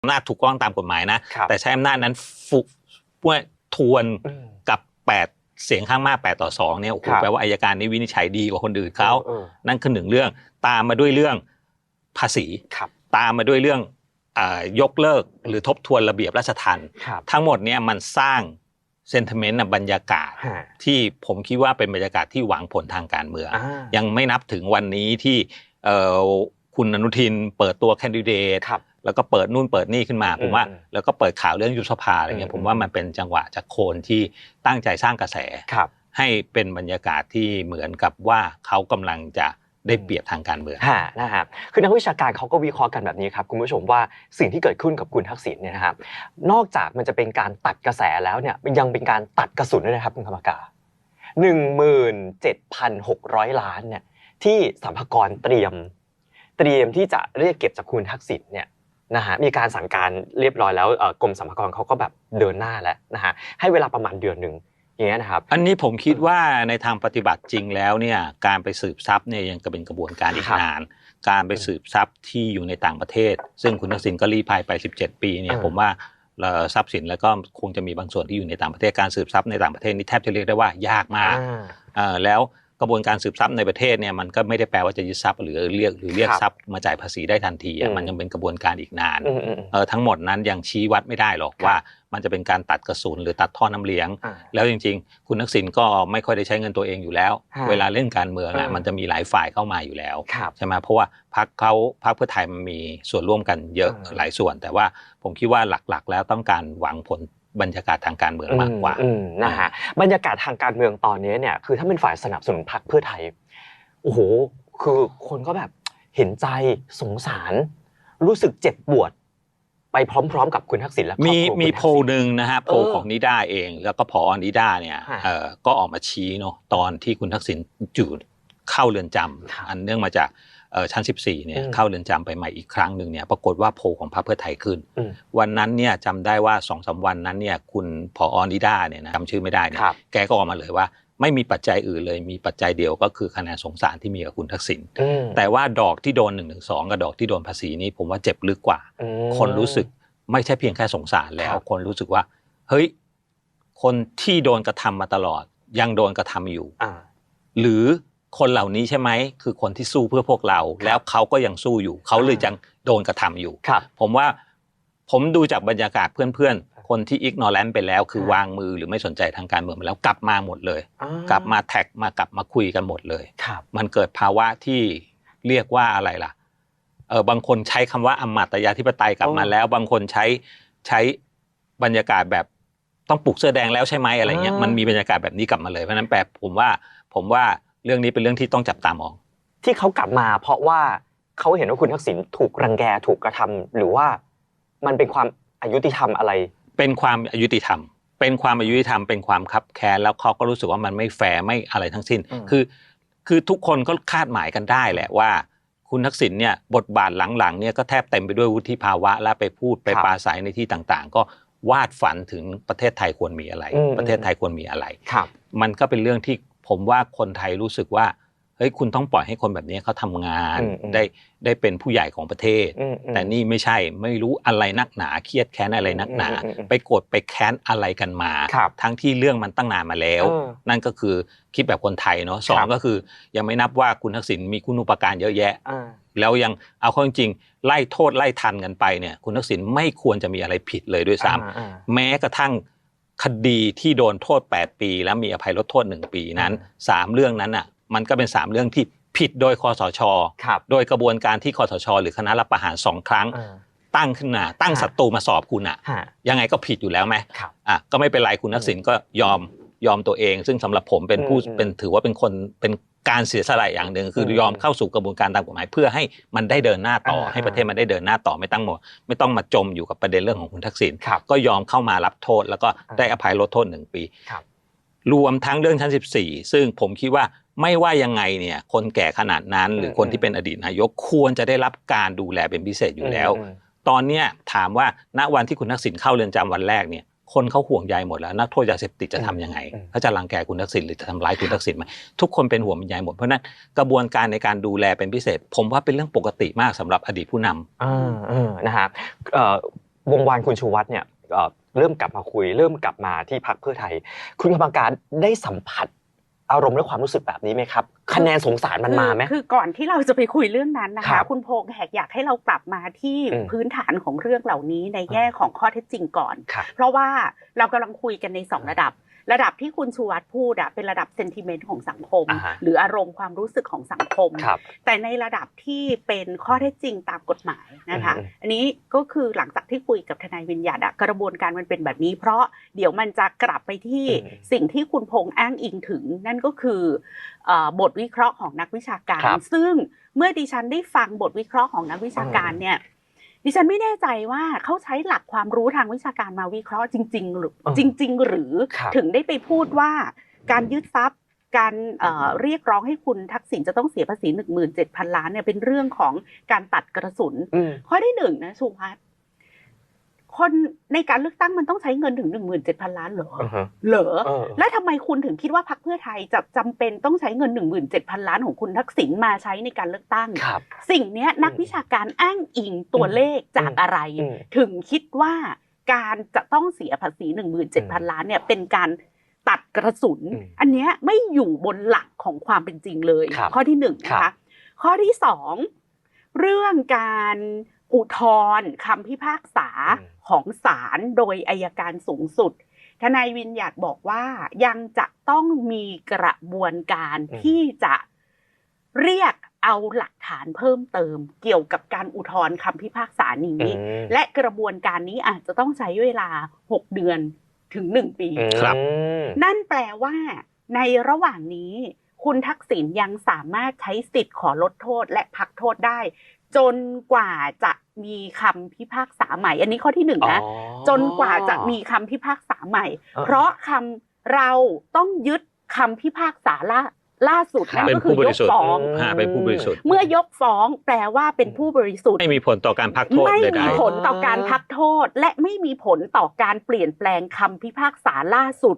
อำนาจถูกต้องตามกฎหมายนะครับแต่ใช้อำนาจนั้นฟุว่าทวนอืมกับ8เสียงข้างมาก8ต่อ2เนี่ยโอ้โหครับแปลว่าอายการนี้วินิจฉัยดีกว่าคนอื่นเขาออนั่นคือหนึ่งเรื่อง ตามมาด้วยเรื่องภาษีครับตามมาด้วยเรื่องอายกเลิกหรือทบทวนระเบียบราชทัณฑ์ครับทั้งหมดเนี่ยมันสร้างเซน t เมนต์บรรยากาศฮะที่ผมคิดว่าเป็นบรรยากาศที่หวังผลทางการเมืองอ่ายังไม่นับถึงวันนี้ที่เอ่อคุณอนุทินเปิดตัวแคนดิเดตครับ แล้วก็เปิดนู่นเปิดนี่ขึ้นมาผมว่าอืมแล้วก็เปิดข่าวเรื่องยุบสภาอะไรเงี้อืยมผมว่ามันเป็นจังหวะจากโคนที่ตั้งใจสร้างกระแสครับให้เป็นบรรยากาศที่เหมือนกับว่าเขากำลังจะได้เปรียบทางการเมืองฮะนะฮะคือนักวิชาการเขาก็วิเคราะห์กันแบบนี้ครับคุณผู้ชมว่าสิ่งที่เกิดขึ้นกับคุณทักษิณเนี่ยนะครับนอกจากมันจะเป็นการตัดกระแสแล้วเนี่ยมันยังเป็นการตัดกระสุนด้วยนะครับคุณธรรมกาหนึ่งหมื่นเจ็ดพันหกร้อยล้านเนี่ยที่สัมภากรเตรียม เตรียมที่จะเรียกเก็บจากคุณทักษิณเนี่ย นะฮะมีการสั่งการเรียบร้อยแล้วเอ่อกรมสรรพากรเขาก็แบบเดินหน้าแล้วนะฮะให้เวลาประมาณเดือนหนึ่งอย่างเงี้ยนะครับอันนี้ผมคิดว่าในทางปฏิบัติจริงแล้วเนี่ยการไปสืบทรัพย์เนี่ยยังจะเป็นกระบวนการอีกครับนาน การไปสืบทรัพย์ที่อยู่ในต่างประเทศ ซึ่งคุณทักษิณก็รีภัยไป 17 ปีเนี่ยเออผมว่าเอ่อทรัพย์สินแล้วก็คงจะมีบางส่วนที่อยู่ในต่างประเทศการสืบทรัพย์ในต่างประเทศนี่แทบจะเรียกได้ว่ายากมากอ่าเอ่อแล้ว กระบวนการสืบทรัพย์ในประเทศเนี่ยมันก็ไม่ได้แปลว่าจะยึดทรัพย์หรือเรียกหรือเรียกครับทรัพย์มาจ่ายภาษีได้ทันทีอะอืมมันยังเป็นกระบวนการอีกนานอืมอืมอืมเออทั้งหมดนั้นยังชี้วัดไม่ได้หรอกครับว่า มันจะเป็นการตัดกระสุนหรือตัดท่อน้ำเลี้ยงอ่าแล้วจริง ๆ คุณทักษิณก็ไม่ค่อยได้ใช้เงินตัวเองอยู่แล้วฮะเวลาเล่นการเมืองอะเออมันจะมีหลายฝ่ายเข้ามาอยู่แล้วครับใช่ไหมเพราะว่าพักเขาพักเพื่อไทยมันมีส่วนร่วมกันเยอะเออหลายส่วน แต่ว่าผมคิดว่าหลักๆ แล้วต้องการหวังผล บรรยากาศทางการเมืองมากกว่าอืมอืมนะฮะบรรยากาศทางการเมืองตอนนี้เนี่ยคือถ้าเป็นฝ่ายสนับสนุนพรรคเพื่อไทยโอ้โหคือคนก็แบบเห็นใจสงสาร รู้สึกเจ็บปวด ไปพร้อม ๆ กับคุณทักษิณและครอบมีครัวมีคุณทักโพลษิณหนึ่งนะฮะโพลเออของนิด้าเอง แล้วก็พอนิด้าเนี่ยฮะเอ่อก็ออกมาชี้เนาะตอนที่คุณทักษิณจูดเข้าเรือนจำครับอันเนื่องมาจากเอ่อ ชั้น 14เนี่ยอืมเข้าเรือนจำไปใหม่อีกครั้งหนึ่งเนี่ยปรากฏว่าโพลของพรรคเพื่อไทยขึ้นอืมวันนั้นเนี่ยจำได้ว่าสองสาวันนั้นเนี่ยคุณพอนิด้าเนี่ยนะจำชื่อไม่ได้เนี่ยครับแกก็ออกมาเลยว่าไม่มีปัจจัยอื่นเลยมีปัจจัยเดียวก็คือคะแนนสงสารที่มีกับคุณทักษิณอืมแต่ว่าดอกที่โดน1นึกับดอกที่โดนภาษีนี้ผมว่าเจ็บลึกกว่าอืมคนรู้สึกไม่ใช่เพียงแค่สงสารแล้วครับคนรู้สึกว่า เฮ้ย คนที่โดนกระทำมาตลอด ยังโดนกระทำอยู่อ่าหรือ คนเหล่านี้ใช่ไหมคือคนที่สู้เพื่อพวกเรา แล้วเขาก็ยังสู้อยู่ เขาเลยยังโดนกระทำอยู่ครับผมว่าผมดูจากบรรยากาศเพื่อนๆ คนที่อิกนอแลนไปแล้ว คือครับวางมือหรือไม่สนใจทางการเมืองไปแล้วกลับมาหมดเลยอ่ากลับมาแท็กมากลับมาคุยกันหมดเลยครับมันเกิดภาวะที่เรียกว่าอะไรล่ะเออบางคนใช้คำว่าอมาตยาธิปไตยกลับมาโอ้แล้ว บางคนใช้ใช้บรรยากาศแบบต้องปลุกเสื้อแดงแล้วใช่ไหมอะไรเงี้ยอ่ามัมันมีบรรยากาศแบบนี้กลับมาเลยเพราะฉะนั้นแปลผมว่าผมว่า เรื่องนี้เป็นเรื่องที่ต้องจับตามอง ที่เขากลับมาเพราะว่าเขาเห็นว่าคุณทักษิณถูกรังแกถูกกระทำหรือว่ามันเป็นความอายุติธรรมอะไร เป็นความอายุติธรรม เป็นความอายุติธรรมเป็นความคับแค้นแล้วเขาก็รู้สึกว่ามันไม่แฟร์ไม่อะไรทั้งสิ้นอืมคือ คือทุกคนก็คาดหมายกันได้แหละว่า คุณทักษิณเนี่ยบทบาทหลังๆเนี่ยก็แทบเต็มไปด้วยวุฒิภาวะและไปพูดไปครับปราศัยในที่ต่างๆ ก็วาดฝันถึงประเทศไทยควรมีอะไรอืมประเทศไทยควรมีอะไรครับมันก็เป็นเรื่องที่ ผมว่าคนไทยรู้สึกว่าเฮ้ยคุณต้องปล่อยให้คนแบบนี้เขาทำงานอืมอืมได้ได้เป็นผู้ใหญ่ของประเทศอืมอืมแต่นี่ไม่ใช่ไม่รู้อะไรนักหนาเครียดแค้นอะไรนักหนาอืมอืมอืมไปโกรธไปแค้นอะไรกันมาครับทั้งที่เรื่องมันตั้งนานมาแล้วเออนั่นก็คือคิดแบบคนไทยเนาะสองครับก็คือ ยังไม่นับว่าคุณทักษิณมีคุณอุปการเยอะแยะอ่าแล้วยังเอาเข้าจริงๆไล่โทษไล่ทันกันไปเนี่ยคุณทักษิณไม่ควรจะมีอะไรผิดเลยด้วยซ้ำอ่าอ่าแม้กระทั่ง คดีที่โดนโทษ 8 ปี แล้วมีอภัยลดโทษ 1 ปีนั้นอ่สามเรื่องนั้นอะมันก็เป็น 3 เรื่องที่ผิดโดยคอสชครับโดยกระบวนการที่คอสช หรือคณะรับประหารสองครั้งอ่าตั้งขึ้นมาตั้งฮะศัตรูมาสอบคุณอะฮะยังไงก็ผิดอยู่แล้วไหมครับอะก็ไม่เป็นไรคุณทักษิณก็ยอม ยอมตัวเอง ซึ่งสำหรับผมเป็นผู้อืมเป็นถือว่าเป็นคนเป็นการเสียสละอย่างหนึ่งคืออมยอมเข้าสู่กระบวนการตามกฎหมาย เพื่อให้มันได้เดินหน้าต่ออ่าให้ประเทศมันได้เดินหน้าต่อไม่ต้องหมดไม่ต้องมาจมอยู่กับประเด็นเรื่องของคุณทักษิณครับก็ยอมเข้ามารับโทษ แล้วก็อ่าได้อภัยลดโทษหนึ่งปีครับรวมทั้งเรื่องชั้น 14 ซึ่งผมคิดว่าไม่ว่ายังไงเนี่ยคนแก่ขนาดนั้นหรือคนที่เป็นอดีตนายกควรจะได้รับการดูแลเป็นพิเศษอยู่แล้วอืมตอนเนี้ยถามว่าณวันที่คุณทักษิณเข้าเรือนจำวันแรกเนี่ย คนเขาห่วงใยหมดแล้ว นักโทษยาเสพติดจะทำยังไงอืมเขาจะรังแกคุณทักษิณหรือจะทำร้ายคุณทักษิณไหมทุกคนเป็นห่วงใยหมดเพราะฉะนั้นกระบวนการในการดูแลเป็นพิเศษ ผมว่าเป็นเรื่องปกติมากสำหรับอดีตผู้นำอ่าอ่านะฮะเอ่อวงวานคุณชูวัฒน์เนี่ยเอ่อเริ่มกลับมาคุย เริ่มกลับมาที่พักเพื่อไทย คุณกรรมการได้สัมผัส อารมณ์และความรู้สึกแบบนี้ไหมครับ คะแนนสงสารมันมาไหมคือคือก่อนที่เราจะไปคุยเรื่องนั้นนะครัคะบคุณโพงแหกอยากให้เรากลับมาที่อืมพื้นฐานของเรื่องเหล่านี้ในแง่ของข้อเท็จจริงก่อนครับเพราะว่าเรากำลังคุยกันในสองระดับ ระดับที่คุณชูวัตรพูดอะเป็นระดับเซนติเมนต์ของสังคมอ่าฮะหรืออารมณ์ความรู้สึกของสังคมครับแต่ในระดับที่เป็นข้อเท็จจริงตามกฎหมายนะคะอืมอันนี้ก็คือหลังจากที่คุยกับทนายวิญญาณอะกระบวนการมันเป็นแบบนี้ เพราะเดี๋ยวมันจะกลับไปที่อืมสิ่งที่คุณพงษ์อ้างอิงถึง นั่นก็คือเอ่อบทวิเคราะห์ของนักวิชาการครับซึ่งเมื่อดิฉันได้ฟังบทวิเคราะห์ของนักวิชาการเนี่ย ดิฉันไม่แน่ใจว่าเขาใช้หลักความรู้ทางวิชาการมาวิเคราะห์จริง ๆ หรือเออจริง ๆ หรือครับถึงได้ไปพูดว่าการยึดทรัพย์การเอ่อเรียกร้องให้คุณทักษิณจะต้องเสียภาษี 17,000 ล้านเนี่ยเป็นเรื่องของการตัดกระสุนอืมข้อที่หนึ่งนะชูพัฒน์ คนในการเลือกตั้งมันต้องใช้เงินถึง17,000ล้านเหรออือฮะเหรอเออและทำไมคุณถึงคิดว่าพรรคเพื่อไทยจะจำเป็นต้องใช้เงิน17,000ล้านของคุณทักษิณมาใช้ในการเลือกตั้งครับสิ่งเนี้ยนักวิชาการอ้างอิงตัวเลขจากอะไรอืมถึงคิดว่าการจะต้องเสียภาษี17,000ล้านเนี่ยเป็นการตัดกระสุนอืมอันเนี้ยไม่อยู่บนหลักของความเป็นจริงเลยครับข้อที่หนึ่งนะครัคะบข้อที่สองเรื่องการอุทธรณ์คำพิพากษา ของศาลโดยอายการสูงสุด ทนายวินอยากบอกว่ายังจะต้องมีกระบวนการอืมที่จะเรียกเอาหลักฐานเพิ่มเติม เกี่ยวกับการอุทธรณ์คำพิพากษานี้อืมและกระบวนการนี้อาจจะต้องใช้เวลา 6 เดือนถึง 1 ปีครับอืมนั่นแปลว่า ในระหว่างนี้ คุณทักษิณยังสามารถใช้สิทธิ์ขอลดโทษและพักโทษได้ จนกว่าจะมีคำพิพากษาใหม่ อันนี้ข้อที่หนึ่งนะอ๋อจนกว่าจะมีคำพิพากษาใหม่เออเพราะคำเราต้องยึดคำพิพากษาล่าล่าสุดครับนั่นเป็นก็คืผู้อบยริกสุทธิ์ฟ้องอืมฮะเป็นผู้บริสุทธิ์เมื่อยกฟ้องแปลว่าเป็นผู้บริสุทธิ์ไม่มีผลต่อการพักโทษไม่ใดมีๆผลต่อการพักโทษ และไม่มีผลต่อการเปลี่ยนแปลงคำพิพากษาล่าสุด